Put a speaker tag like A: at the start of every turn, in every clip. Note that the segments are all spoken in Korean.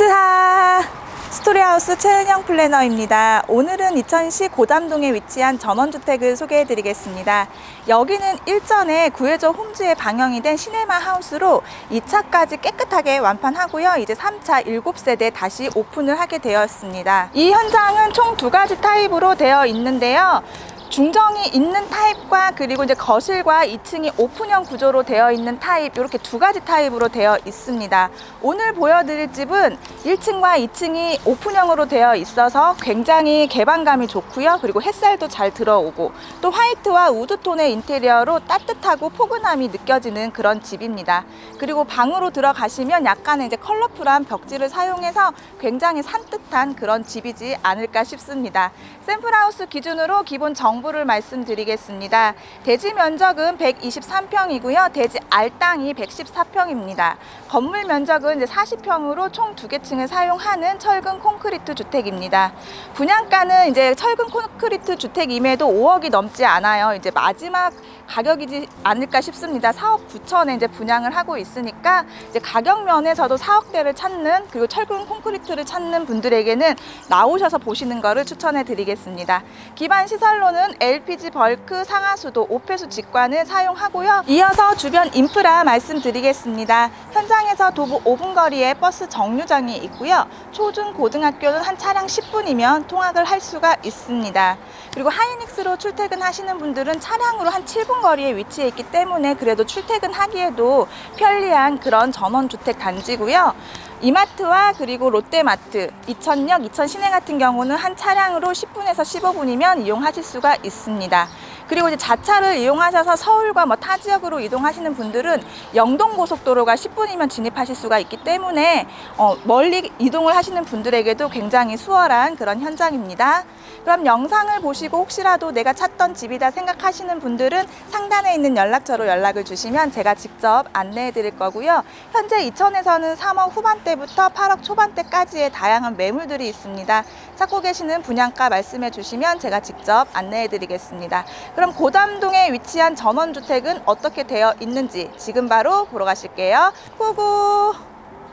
A: 스하 스토리하우스 최은영 플래너입니다. 오늘은 이천시 고담동에 위치한 전원주택을 소개해 드리겠습니다. 여기는 일전에 구해저 홈즈에 방영이 된 시네마 하우스로 2차까지 깨끗하게 완판하고요. 이제 3차 7세대 다시 오픈을 하게 되었습니다. 이 현장은 총 두 가지 타입으로 되어 있는데요. 중정이 있는 타입과 그리고 이제 거실과 2층이 오픈형 구조로 되어 있는 타입 이렇게 두 가지 타입으로 되어 있습니다. 오늘 보여드릴 집은 1층과 2층이 오픈형으로 되어 있어서 굉장히 개방감이 좋고요. 그리고 햇살도 잘 들어오고 또 화이트와 우드톤의 인테리어로 따뜻하고 포근함이 느껴지는 그런 집입니다. 그리고 방으로 들어가시면 약간의 이제 컬러풀한 벽지를 사용해서 굉장히 산뜻한 그런 집이지 않을까 싶습니다. 샘플하우스 기준으로 기본 정 보를 말씀드리겠습니다. 대지 면적은 123평이고요. 대지 알땅이 114평입니다. 건물 면적은 이제 40평으로 총 두 개 층을 사용하는 철근 콘크리트 주택입니다. 분양가는 이제 철근 콘크리트 주택임에도 5억이 넘지 않아요. 이제 마지막 가격이지 않을까 싶습니다. 4억 9천에 이제 분양을 하고 있으니까 이제 가격 면에서도 4억대를 찾는 그리고 철근 콘크리트를 찾는 분들에게는 나오셔서 보시는 것을 추천해 드리겠습니다. 기반 시설로는 LPG 벌크 상하수도 오폐수 직관을 사용하고요. 이어서 주변 인프라 말씀드리겠습니다. 현장에서 도보 5분 거리에 버스 정류장이 있고요. 초중 고등학교는 한 차량 10분이면 통학을 할 수가 있습니다. 그리고 하이닉스로 출퇴근하시는 분들은 차량으로 한 7분 거리에 위치해 있기 때문에 그래도 출퇴근하기에도 편리한 그런 전원주택 단지고요. 이마트와 그리고 롯데마트, 이천역, 이천시내 같은 경우는 한 차량으로 10분에서 15분이면 이용하실 수가 있습니다. 그리고 이제 자차를 이용하셔서 서울과 뭐 타 지역으로 이동하시는 분들은 영동 고속도로가 10분이면 진입하실 수가 있기 때문에 어, 멀리 이동을 하시는 분들에게도 굉장히 수월한 그런 현장입니다. 그럼 영상을 보시고 혹시라도 내가 찾던 집이다 생각하시는 분들은 상단에 있는 연락처로 연락을 주시면 제가 직접 안내해 드릴 거고요. 현재 이천에서는 3억 후반대부터 8억 초반대까지의 다양한 매물들이 있습니다. 찾고 계시는 분양가 말씀해 주시면 제가 직접 안내해 드리겠습니다. 그럼 고담동에 위치한 전원주택은 어떻게 되어 있는지 지금 바로 보러 가실게요. 고고!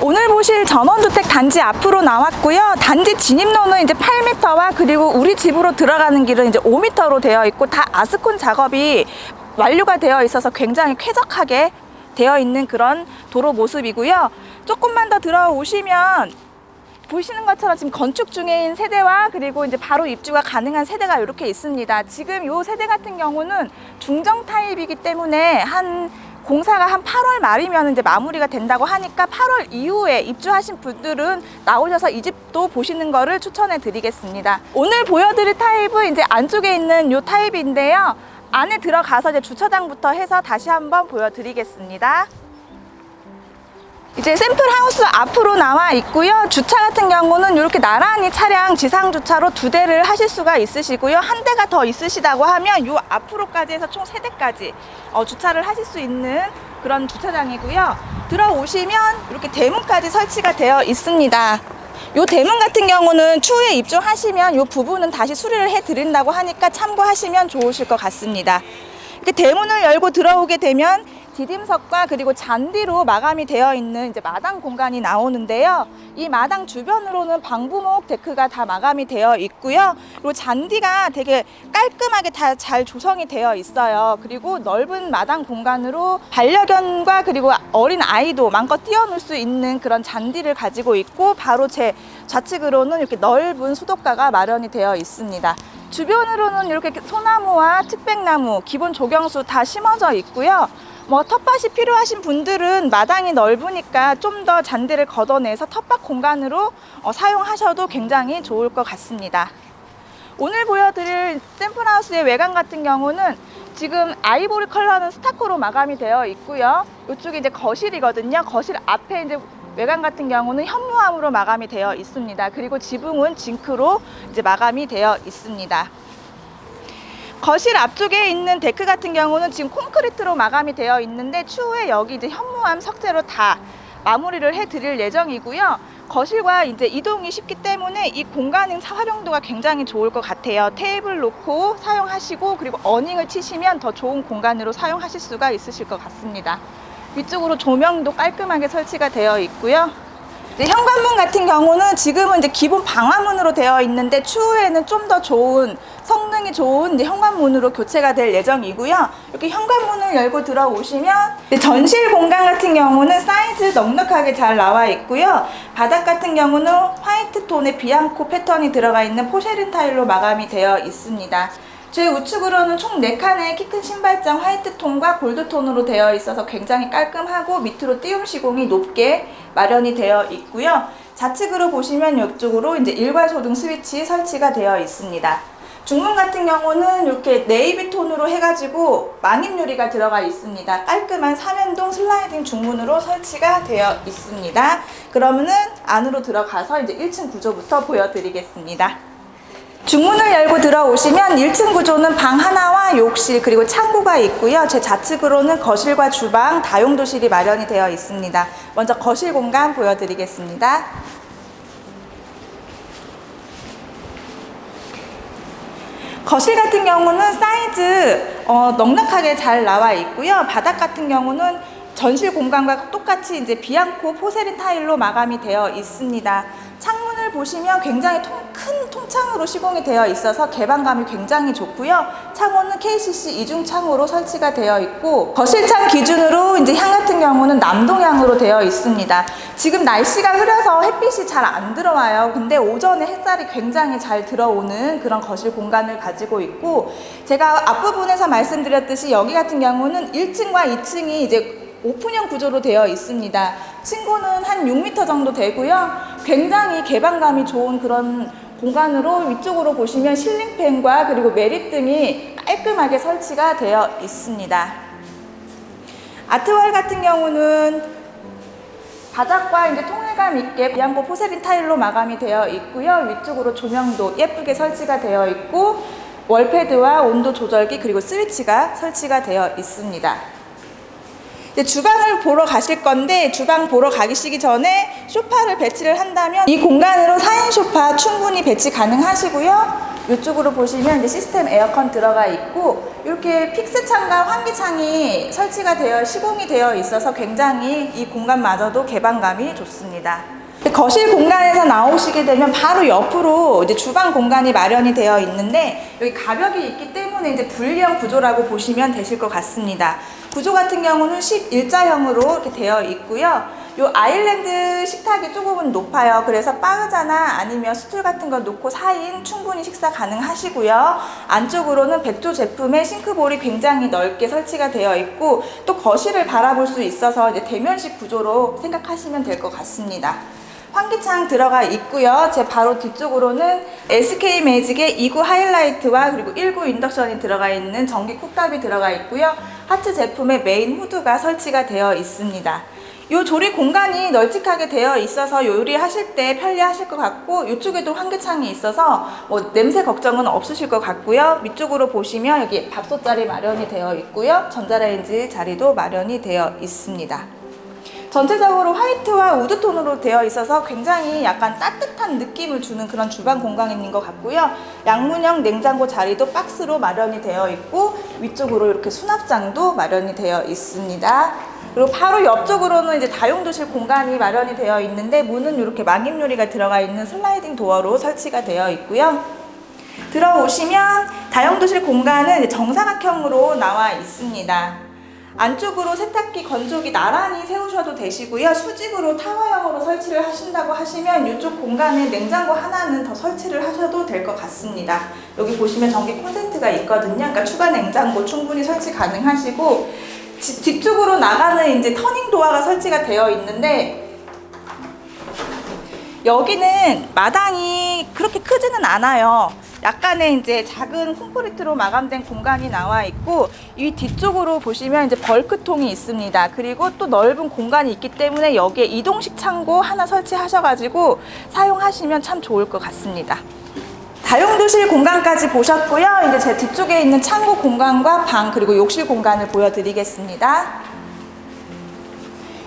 A: 오늘 보실 전원주택 단지 앞으로 나왔고요. 단지 진입로는 이제 8m와 그리고 우리 집으로 들어가는 길은 이제 5m로 되어 있고 다 아스콘 작업이 완료가 되어 있어서 굉장히 쾌적하게 되어 있는 그런 도로 모습이고요. 조금만 더 들어오시면 보시는 것처럼 지금 건축 중인 세대와 그리고 이제 바로 입주가 가능한 세대가 이렇게 있습니다. 지금 이 세대 같은 경우는 중정 타입이기 때문에 한 공사가 한 8월 말이면 이제 마무리가 된다고 하니까 8월 이후에 입주하신 분들은 나오셔서 이 집도 보시는 거를 추천해 드리겠습니다. 오늘 보여드릴 타입은 이제 안쪽에 있는 이 타입인데요. 안에 들어가서 이제 주차장부터 해서 다시 한번 보여드리겠습니다. 이제 샘플 하우스 앞으로 나와 있고요. 주차 같은 경우는 이렇게 나란히 차량 지상 주차로 두 대를 하실 수가 있으시고요. 한 대가 더 있으시다고 하면 이 앞으로까지 해서 총 세 대까지 어, 주차를 하실 수 있는 그런 주차장이고요. 들어오시면 이렇게 대문까지 설치가 되어 있습니다. 요 대문 같은 경우는 추후에 입주하시면 요 부분은 다시 수리를 해 드린다고 하니까 참고하시면 좋으실 것 같습니다. 이렇게 대문을 열고 들어오게 되면 디딤석과 그리고 잔디로 마감이 되어 있는 이제 마당 공간이 나오는데요. 이 마당 주변으로는 방부목 데크가 다 마감이 되어 있고요. 그리고 잔디가 되게 깔끔하게 다 잘 조성이 되어 있어요. 그리고 넓은 마당 공간으로 반려견과 그리고 어린 아이도 마음껏 뛰어놀 수 있는 그런 잔디를 가지고 있고 바로 제 좌측으로는 이렇게 넓은 수도가가 마련이 되어 있습니다. 주변으로는 이렇게 소나무와 특백나무, 기본 조경수 다 심어져 있고요. 뭐 텃밭이 필요하신 분들은 마당이 넓으니까 좀 더 잔디를 걷어내서 텃밭 공간으로 어, 사용하셔도 굉장히 좋을 것 같습니다. 오늘 보여드릴 샘플하우스의 외관 같은 경우는 지금 아이보리 컬러는 스타코로 마감이 되어 있고요. 이쪽이 이제 거실이거든요. 거실 앞에 이제 외관 같은 경우는 현무암으로 마감이 되어 있습니다. 그리고 지붕은 징크로 이제 마감이 되어 있습니다. 거실 앞쪽에 있는 데크 같은 경우는 지금 콘크리트로 마감이 되어 있는데 추후에 여기 이제 현무암 석재로 다 마무리를 해 드릴 예정이고요. 거실과 이제 이동이 쉽기 때문에 이 공간의 활용도가 굉장히 좋을 것 같아요. 테이블 놓고 사용하시고 그리고 어닝을 치시면 더 좋은 공간으로 사용하실 수가 있으실 것 같습니다. 위쪽으로 조명도 깔끔하게 설치가 되어 있고요. 이제 현관문 같은 경우는 지금은 이제 기본 방화문으로 되어 있는데 추후에는 좀 더 좋은 성능이 좋은 이제 현관문으로 교체가 될 예정이고요. 이렇게 현관문을 열고 들어오시면 전실 공간 같은 경우는 사이즈 넉넉하게 잘 나와 있고요. 바닥 같은 경우는 화이트 톤의 비앙코 패턴이 들어가 있는 포쉐린 타일로 마감이 되어 있습니다. 제 우측으로는 총 4칸의 키 큰 신발장 화이트 톤과 골드 톤으로 되어 있어서 굉장히 깔끔하고 밑으로 띄움 시공이 높게 마련이 되어 있고요. 좌측으로 보시면 이쪽으로 이제 일괄 소등 스위치 설치가 되어 있습니다. 중문 같은 경우는 이렇게 네이비 톤으로 해가지고 망임 유리가 들어가 있습니다. 깔끔한 삼연동 슬라이딩 중문으로 설치가 되어 있습니다. 그러면은 안으로 들어가서 이제 1층 구조부터 보여드리겠습니다. 중문을 열고 들어오시면 1층 구조는 방 하나와 욕실 그리고 창고가 있고요. 제 좌측으로는 거실과 주방, 다용도실이 마련이 되어 있습니다. 먼저 거실 공간 보여드리겠습니다. 거실 같은 경우는 사이즈 어, 넉넉하게 잘 나와 있고요. 바닥 같은 경우는 전실 공간과 똑같이 이제 비앙코 포세린 타일로 마감이 되어 있습니다. 창문을 보시면 굉장히 통, 큰 통창으로 시공이 되어 있어서 개방감이 굉장히 좋고요. 창호는 KCC 이중 창호로 설치가 되어 있고 거실창 기준으로 이제 향 같은 경우는 남동향으로 되어 있습니다. 지금 날씨가 흐려서 햇빛이 잘 안 들어와요. 근데 오전에 햇살이 굉장히 잘 들어오는 그런 거실 공간을 가지고 있고 제가 앞부분에서 말씀드렸듯이 여기 같은 경우는 1층과 2층이 이제 오픈형 구조로 되어 있습니다. 층고는 한 6m 정도 되고요. 굉장히 개방감이 좋은 그런 공간으로 위쪽으로 보시면 실링팬과 그리고 매립 등이 깔끔하게 설치가 되어 있습니다. 아트월 같은 경우는 바닥과 이제 통일감 있게 비앙코 포세린 타일로 마감이 되어 있고요. 위쪽으로 조명도 예쁘게 설치가 되어 있고 월패드와 온도 조절기 그리고 스위치가 설치가 되어 있습니다. 이제 주방을 보러 가실 건데 주방 보러 가시기 전에 소파를 배치를 한다면 이 공간으로 4인 소파 충분히 배치 가능하시고요. 이쪽으로 보시면 이제 시스템 에어컨 들어가 있고 이렇게 픽스 창과 환기 창이 설치가 되어 시공이 되어 있어서 굉장히 이 공간마저도 개방감이 좋습니다. 거실 공간에서 나오시게 되면 바로 옆으로 이제 주방 공간이 마련이 되어 있는데 여기 가벽이 있기 때문에 이제 분리형 구조라고 보시면 되실 것 같습니다. 구조 같은 경우는 11자형으로 이렇게 되어 있고요. 요 아일랜드 식탁이 조금은 높아요. 그래서 바의자나 아니면 스툴 같은 거 놓고 4인 충분히 식사 가능하시고요. 안쪽으로는 백조 제품의 싱크볼이 굉장히 넓게 설치가 되어 있고 또 거실을 바라볼 수 있어서 이제 대면식 구조로 생각하시면 될 것 같습니다. 환기창 들어가 있고요. 제 바로 뒤쪽으로는 SK 매직의 2구 하이라이트와 그리고 1구 인덕션이 들어가 있는 전기 쿡탑이 들어가 있고요. 하트 제품의 메인 후드가 설치가 되어 있습니다. 이 조리 공간이 널찍하게 되어 있어서 요리하실 때 편리하실 것 같고 이쪽에도 환기창이 있어서 뭐 냄새 걱정은 없으실 것 같고요. 위쪽으로 보시면 여기 밥솥 자리 마련이 되어 있고요. 전자레인지 자리도 마련이 되어 있습니다. 전체적으로 화이트와 우드톤으로 되어 있어서 굉장히 약간 따뜻한 느낌을 주는 그런 주방 공간인 것 같고요. 양문형 냉장고 자리도 박스로 마련이 되어 있고 위쪽으로 이렇게 수납장도 마련이 되어 있습니다. 그리고 바로 옆쪽으로는 이제 다용도실 공간이 마련이 되어 있는데 문은 이렇게 망임 유리가 들어가 있는 슬라이딩 도어로 설치가 되어 있고요. 들어오시면 다용도실 공간은 정사각형으로 나와 있습니다. 안쪽으로 세탁기, 건조기 나란히 세우셔도 되시고요. 수직으로 타워형으로 설치를 하신다고 하시면 이쪽 공간에 냉장고 하나는 더 설치를 하셔도 될 것 같습니다. 여기 보시면 전기 콘센트가 있거든요. 그러니까 추가 냉장고 충분히 설치 가능하시고 지- 뒤쪽으로 나가는 이제 터닝 도어가 설치가 되어 있는데 여기는 마당이 그렇게 크지는 않아요. 약간의 이제 작은 콘크리트로 마감된 공간이 나와 있고 이 뒤쪽으로 보시면 이제 벌크통이 있습니다. 그리고 또 넓은 공간이 있기 때문에 여기에 이동식 창고 하나 설치하셔가지고 사용하시면 참 좋을 것 같습니다. 다용도실 공간까지 보셨고요. 이제 제 뒤쪽에 있는 창고 공간과 방 그리고 욕실 공간을 보여드리겠습니다.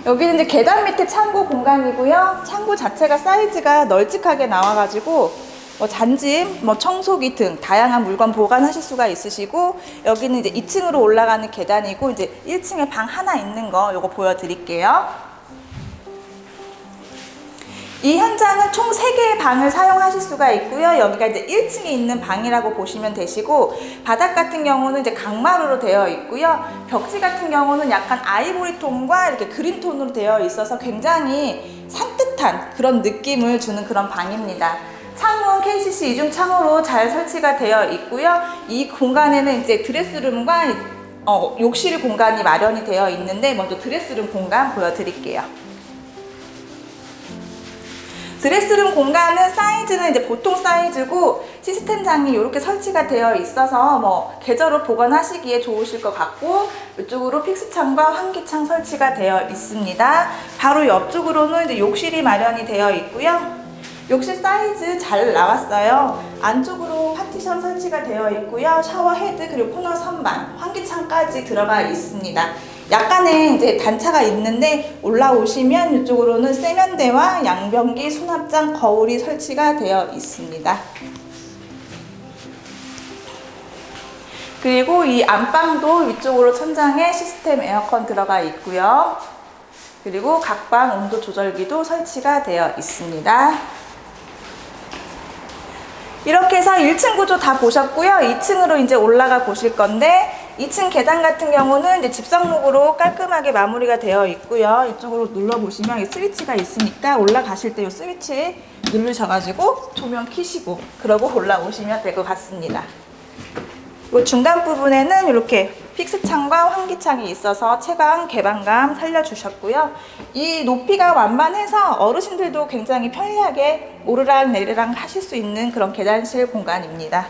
A: 여기는 이제 계단 밑에 창고 공간이고요. 창고 자체가 사이즈가 널찍하게 나와가지고 뭐 잔짐, 뭐 청소기 등 다양한 물건 보관하실 수가 있으시고 여기는 이제 2층으로 올라가는 계단이고 이제 1층에 방 하나 있는 거 요거 보여드릴게요. 이 현장은 총 3개의 방을 사용하실 수가 있고요. 여기가 이제 1층에 있는 방이라고 보시면 되시고, 바닥 같은 경우는 이제 강마루로 되어 있고요. 벽지 같은 경우는 약간 아이보리 톤과 이렇게 그린 톤으로 되어 있어서 굉장히 산뜻한 그런 느낌을 주는 그런 방입니다. 창문 KCC 이중 창으로 잘 설치가 되어 있고요. 이 공간에는 이제 드레스룸과 어, 욕실 공간이 마련이 되어 있는데 먼저 드레스룸 공간 보여드릴게요. 드레스룸 공간은 사이즈는 이제 보통 사이즈고 시스템장이 이렇게 설치가 되어 있어서 뭐 계절을 보관하시기에 좋으실 것 같고 이쪽으로 픽스창과 환기창 설치가 되어 있습니다. 바로 옆쪽으로는 이제 욕실이 마련이 되어 있고요. 욕실 사이즈 잘 나왔어요. 안쪽으로 파티션 설치가 되어 있고요. 샤워 헤드 그리고 코너 선반, 환기창까지 들어가 있습니다. 약간의 이제 단차가 있는데 올라오시면 이쪽으로는 세면대와 양변기, 수납장, 거울이 설치가 되어 있습니다. 그리고 이 안방도 위쪽으로 천장에 시스템 에어컨 들어가 있고요. 그리고 각방 온도 조절기도 설치가 되어 있습니다. 이렇게 해서 1층 구조 다 보셨고요. 2층으로 이제 올라가 보실 건데 2층 계단 같은 경우는 이제 집성목으로 깔끔하게 마무리가 되어 있고요. 이쪽으로 눌러 보시면 이 스위치가 있으니까 올라가실 때 이 스위치 누르셔가지고 조명 켜시고 그러고 올라오시면 될 것 같습니다. 이 중간 부분에는 이렇게 픽스창과 환기창이 있어서 채광 개방감 살려주셨고요. 이 높이가 완만해서 어르신들도 굉장히 편리하게 오르락 내리락 하실 수 있는 그런 계단실 공간입니다.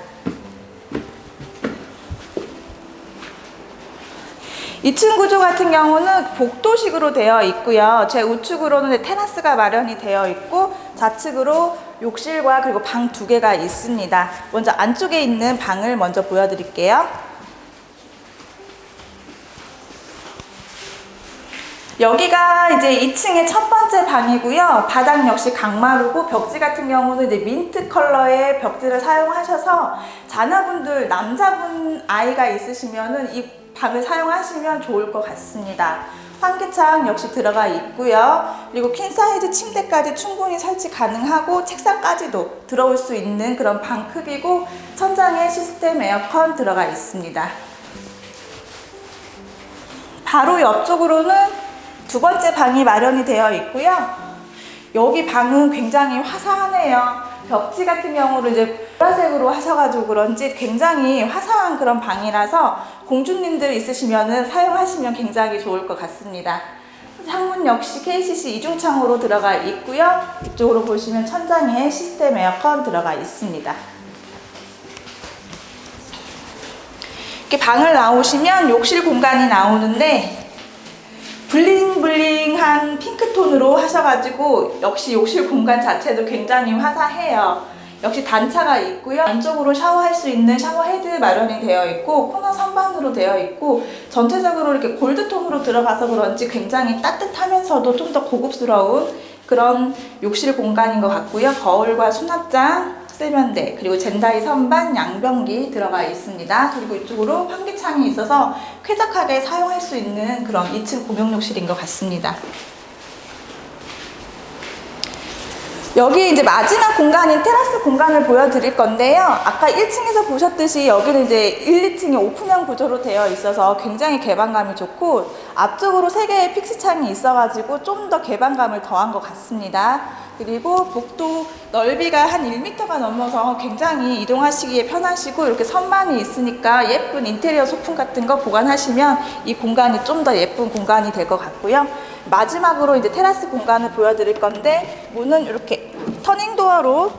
A: 2층 구조 같은 경우는 복도식으로 되어 있고요. 제 우측으로는 테라스가 마련이 되어 있고 좌측으로 욕실과 그리고 방 두 개가 있습니다. 먼저 안쪽에 있는 방을 먼저 보여드릴게요. 여기가 이제 2층의 첫 번째 방이고요. 바닥 역시 강마루고 벽지 같은 경우는 이제 민트 컬러의 벽지를 사용하셔서 자녀분들 남자분 아이가 있으시면은 이 방을 사용하시면 좋을 것 같습니다. 환기창 역시 들어가 있고요. 그리고 퀸 사이즈 침대까지 충분히 설치 가능하고 책상까지도 들어올 수 있는 그런 방 크기고 천장에 시스템 에어컨 들어가 있습니다. 바로 옆쪽으로는 두 번째 방이 마련이 되어 있고요. 여기 방은 굉장히 화사하네요. 벽지 같은 경우는 이제 보라색으로 하셔가지고 그런지 굉장히 화사한 그런 방이라서 공주님들 있으시면은 사용하시면 굉장히 좋을 것 같습니다. 창문 역시 KCC 이중창으로 들어가 있고요. 이쪽으로 보시면 천장에 시스템 에어컨 들어가 있습니다. 이렇게 방을 나오시면 욕실 공간이 나오는데 블링블링한 핑크톤으로 하셔가지고 역시 욕실 공간 자체도 굉장히 화사해요. 역시 단차가 있고요. 안쪽으로 샤워할 수 있는 샤워 헤드 마련이 되어 있고 코너 선반으로 되어 있고 전체적으로 이렇게 골드톤으로 들어가서 그런지 굉장히 따뜻하면서도 좀 더 고급스러운 그런 욕실 공간인 것 같고요. 거울과 수납장, 세면대, 그리고 젠다이 선반, 양변기 들어가 있습니다. 그리고 이쪽으로 환기창이 있어서 쾌적하게 사용할 수 있는 그런 2층 공용욕실인 것 같습니다. 여기 이제 마지막 공간인 테라스 공간을 보여드릴 건데요. 아까 1층에서 보셨듯이 여기는 이제 1, 2층이 오픈형 구조로 되어 있어서 굉장히 개방감이 좋고 앞쪽으로 3개의 픽스 창이 있어가지고 좀 더 개방감을 더한 것 같습니다. 그리고 복도 넓이가 한 1m가 넘어서 굉장히 이동하시기에 편하시고 이렇게 선반이 있으니까 예쁜 인테리어 소품 같은 거 보관하시면 이 공간이 좀 더 예쁜 공간이 될 것 같고요. 마지막으로 이제 테라스 공간을 보여드릴 건데 문은 이렇게 터닝 도어로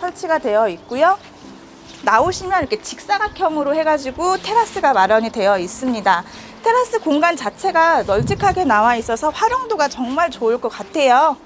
A: 설치가 되어 있고요. 나오시면 이렇게 직사각형으로 해가지고 테라스가 마련이 되어 있습니다. 테라스 공간 자체가 널찍하게 나와 있어서 활용도가 정말 좋을 것 같아요.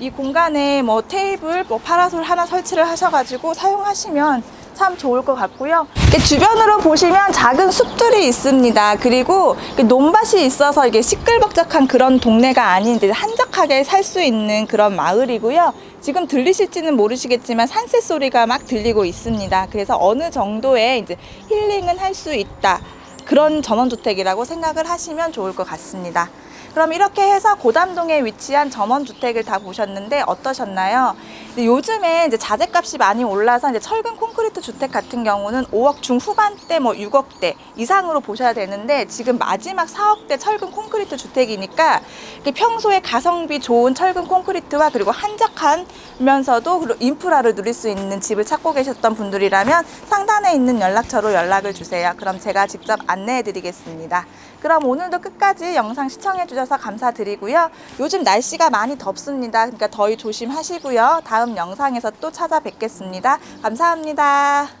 A: 이 공간에 뭐 테이블, 뭐 파라솔 하나 설치를 하셔가지고 사용하시면 참 좋을 것 같고요. 주변으로 보시면 작은 숲들이 있습니다. 그리고 이렇게 논밭이 있어서 이게 시끌벅적한 그런 동네가 아닌 한적하게 살 수 있는 그런 마을이고요. 지금 들리실지는 모르시겠지만 산새 소리가 막 들리고 있습니다. 그래서 어느 정도의 이제 힐링은 할 수 있다. 그런 전원주택이라고 생각을 하시면 좋을 것 같습니다. 그럼 이렇게 해서 고담동에 위치한 전원주택을 다 보셨는데 어떠셨나요? 요즘에 이제 자재값이 많이 올라서 이제 철근 콘크리트 주택 같은 경우는 5억 중후반대 뭐 6억대 이상으로 보셔야 되는데 지금 마지막 4억대 철근 콘크리트 주택이니까 평소에 가성비 좋은 철근 콘크리트와 그리고 한적하면서도 인프라를 누릴 수 있는 집을 찾고 계셨던 분들이라면 상단에 있는 연락처로 연락을 주세요. 그럼 제가 직접 안내해 드리겠습니다. 그럼 오늘도 끝까지 영상 주셔서 감사드리고요. 요즘 날씨가 많이 덥습니다. 그러니까 더위 조심하시고요. 다음 영상에서 또 찾아뵙겠습니다. 감사합니다.